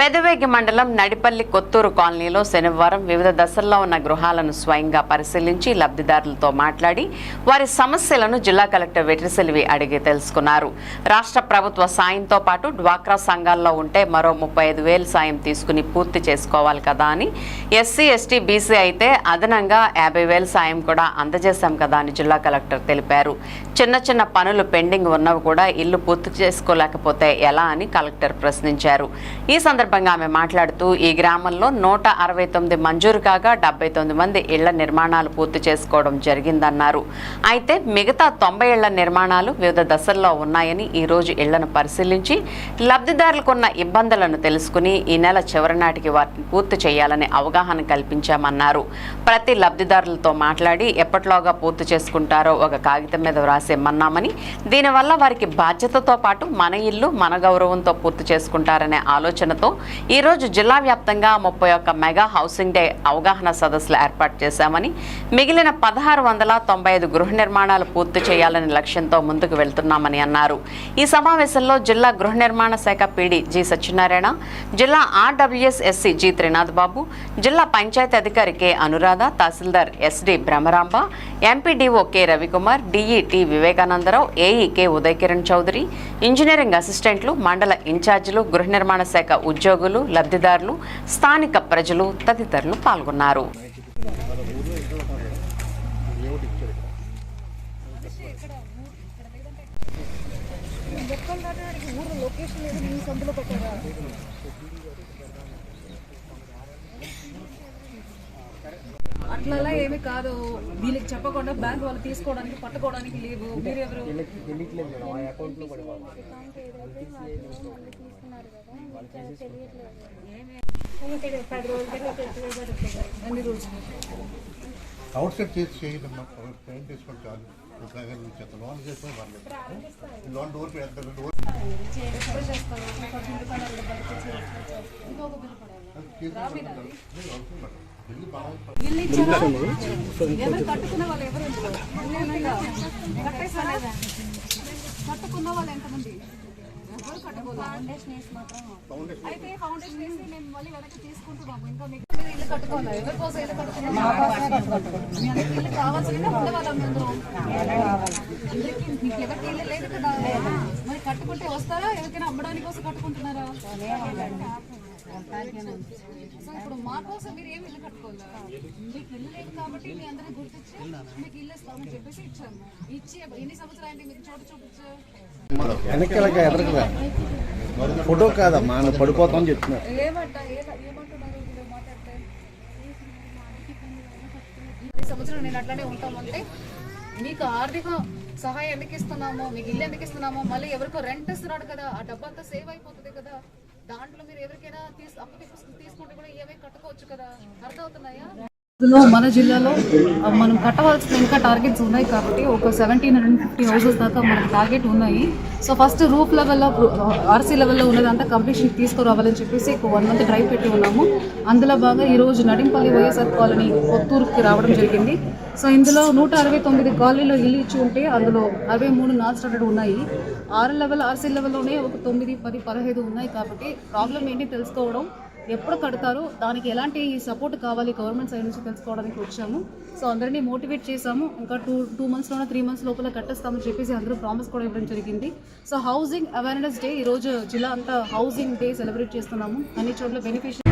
పెదవేగి మండలం నడిపల్లి కొత్తూరు కాలనీలో శనివారం వివిధ దశల్లో ఉన్న గృహాలను స్వయంగా పరిశీలించి లబ్ధిదారులతో మాట్లాడి వారి సమస్యలను జిల్లా కలెక్టర్ వెట్రిసెల్వి అడిగి తెలుసుకున్నారు. రాష్ట్ర ప్రభుత్వ సాయంతో పాటు డ్వాక్రా సంఘాల్లో ఉంటే మరో ముప్పై ఐదు సాయం తీసుకుని పూర్తి చేసుకోవాలి కదా అని ఎస్సీ ఎస్టీ బీసీ అయితే అదనంగా యాభై వేల సాయం కూడా అందజేశాం కదా అని జిల్లా కలెక్టర్ తెలిపారు. చిన్న చిన్న పనులు పెండింగ్ ఉన్నవి కూడా ఇల్లు పూర్తి చేసుకోలేకపోతే ఎలా అని కలెక్టర్ ప్రశ్నించారు. ఈ సందర్భంగా ఆమె మాట్లాడుతూ ఈ గ్రామంలో నూట అరవై తొమ్మిది మంజూరు కాగా డెబ్బై తొమ్మిది మంది ఇళ్ళ నిర్మాణాలు పూర్తి చేసుకోవడం జరిగిందన్నారు. అయితే మిగతా తొంభై ఇళ్ళ నిర్మాణాలు వివిధ దశల్లో ఉన్నాయని ఈరోజు ఇళ్ళను పరిశీలించి లబ్ధిదారులకు ఉన్న ఇబ్బందులను తెలుసుకుని ఈ నెల చివరి నాటికి వాటిని పూర్తి చేయాలని అవగాహన కల్పించామన్నారు. ప్రతి లబ్ధిదారులతో మాట్లాడి ఎప్పటిలోగా పూర్తి చేసుకుంటారో ఒక కాగితం మీద వ్రాసిమ్మన్నామని దీనివల్ల వారికి బాధ్యతతో పాటు మన ఇల్లు మన గౌరవంతో పూర్తి చేసుకుంటారనే ఆలోచనతో ఈరోజు జిల్లా వ్యాప్తంగా ముప్పై ఒక్క మెగా హౌసింగ్ డే అవగాహన సదస్సులు ఏర్పాటు చేశామని మిగిలిన పదహారు వందల తొంభై ఐదు గృహ నిర్మాణాలు పూర్తి చేయాలనే లక్ష్యంతో ముందుకు వెళ్తున్నామని అన్నారు. ఈ సమావేశంలో జిల్లా గృహ నిర్మాణ శాఖ పీడీ జి సత్యనారాయణ జిల్లా ఆర్డబ్ల్యూఎస్ఎస్సి జి త్రినాథ్ బాబు జిల్లా పంచాయతీ అధికారి K Anuradha tahsildar SD Bhramaramba MPDO K Ravikumar DET Vivekanandarao AE K Udayakiran Chowdary engineering అసిస్టెంట్లు మండల ఇన్ఛార్జీలు గృహ నిర్మాణ శాఖ ఉద్యోగులు లబ్ధిదారులు స్థానిక ప్రజలు తదితరులు పాల్గొన్నారు. అట్లా ఏమి కాదు. వీళ్ళకి చెప్పకుండా బ్యాంక్ వాళ్ళు తీసుకోవడానికి పట్టుకోవడానికి లేవు. మీరెవరు? అవుట్ సైడ్ చేసి చేయదమ్మా పెయింట్ చాలు. చెత్త లోన్ చేసుకొని పర్లేదు. లోన్ డోర్ పెద్ద డోర్ ఇచ్చారా ఎవరు కట్టుకున్న వాళ్ళు ఎవరు ఇందులో? కట్టుకున్న వాళ్ళు ఎంతమంది ఎవరు కట్టుకోలేదు అయితే ఫౌండేషన్ వేసి మేము మళ్ళీ వెనక్కి తీసుకుంటున్నాము ఇంకా మీకు ఇల్లు కట్టుకోవాలి ఎవరి కోసం ఇల్లు కట్టుకున్నారు ఇల్లు కావాల్సిన ఉండేవాళ్ళం మేము మీకు ఎవరికి ఇల్లు లేదు కదా మరి కట్టుకుంటే వస్తారా ఎవరికైనా అమ్మడానికి కోసం కట్టుకుంటున్నారా ఇప్పుడు మా కోసం మీరు ఏమి ఇల్లు కట్టుకోవాలా? మీకు ఇల్లు లేదు కాబట్టి మీ అందరినీ గుర్తించి మీకు ఇల్లు ఇస్తామని చెప్పేసి ఇచ్చాము ఇచ్చి ఎన్ని సంవత్సరాలు మీకు చోటు చూపించు వెనకాలగా ఎదరకదా ఫోటో కాదమ్మా పడిపోతామని చెప్తున్నా ఏమంట ఏమ- ఏమంటున్నారు వీళ్ళు మాట్లాడితే? ఈ సంవత్సరం నేను అట్లానే ఉంటామంటే మీకు ఆర్థిక సహాయం ఎందుకు ఇస్తున్నామో? మీకు ఇల్లు ఎందుకు ఇస్తున్నామో? మళ్ళీ ఎవరికో రెంట్ ఇస్తున్నాడు కదా ఆ డబ్బంతా సేవ్ అయిపోతుంది కదా. దాంట్లో మీరు ఎవరికైనా తీసు అప్పు తీసుకుంటే కూడా ఏమై కట్టుకోవచ్చు కదా. అర్థమవుతున్నాయా? మన జిల్లాలో మనం కట్టవలసిన ఇంకా టార్గెట్స్ ఉన్నాయి కాబట్టి ఒక సెవెంటీన్ హండ్రెడ్ ఫిఫ్టీ హౌసెస్ దాకా మనకు టార్గెట్ ఉన్నాయి. సో ఫస్ట్ రూఫ్ లెవెల్లో ఆర్సీ లెవెల్లో ఉన్నదంతా కంప్లీషన్ తీసుకురావాలని చెప్పేసి ఒక వన్ మంత్ డ్రైవ్ పెట్టి ఉన్నాము. అందులో బాగా ఈరోజు నడింపల్లి వైఎస్ఆర్ కాలనీ కొత్తూరుకి రావడం జరిగింది. సో ఇందులో నూట అరవై తొమ్మిది కాలనీలో ఇల్లు ఇచ్చి ఉంటే అందులో అరవై మూడు నాన్ స్టాండర్డ్ ఉన్నాయి. ఆరు లెవెల్ ఆర్సీ లెవెల్లోనే ఒక తొమ్మిది పది పదహైదు ఉన్నాయి కాబట్టి ప్రాబ్లం ఏంటి తెలుసుకోవడం. ఎప్పుడు కడతారో దానికి ఎలాంటి సపోర్ట్ కావాలి గవర్నమెంట్ సైడ్ నుంచి తెలుసుకోవడానికి వచ్చాము. సో అందరినీ మోటివేట్ చేశాము. ఇంకా టూ టూ మంత్స్లోనే త్రీ మంత్స్ లోపల కట్టేస్తామని చెప్పేసి అందరూ ప్రామిస్ కూడా ఇవ్వడం జరిగింది. సో హౌసింగ్ అవేర్నెస్ డే ఈరోజు జిల్లా అంతా హౌసింగ్ డే సెలబ్రేట్ చేస్తున్నాము. అన్ని చోట్ల బెనిఫిషియల్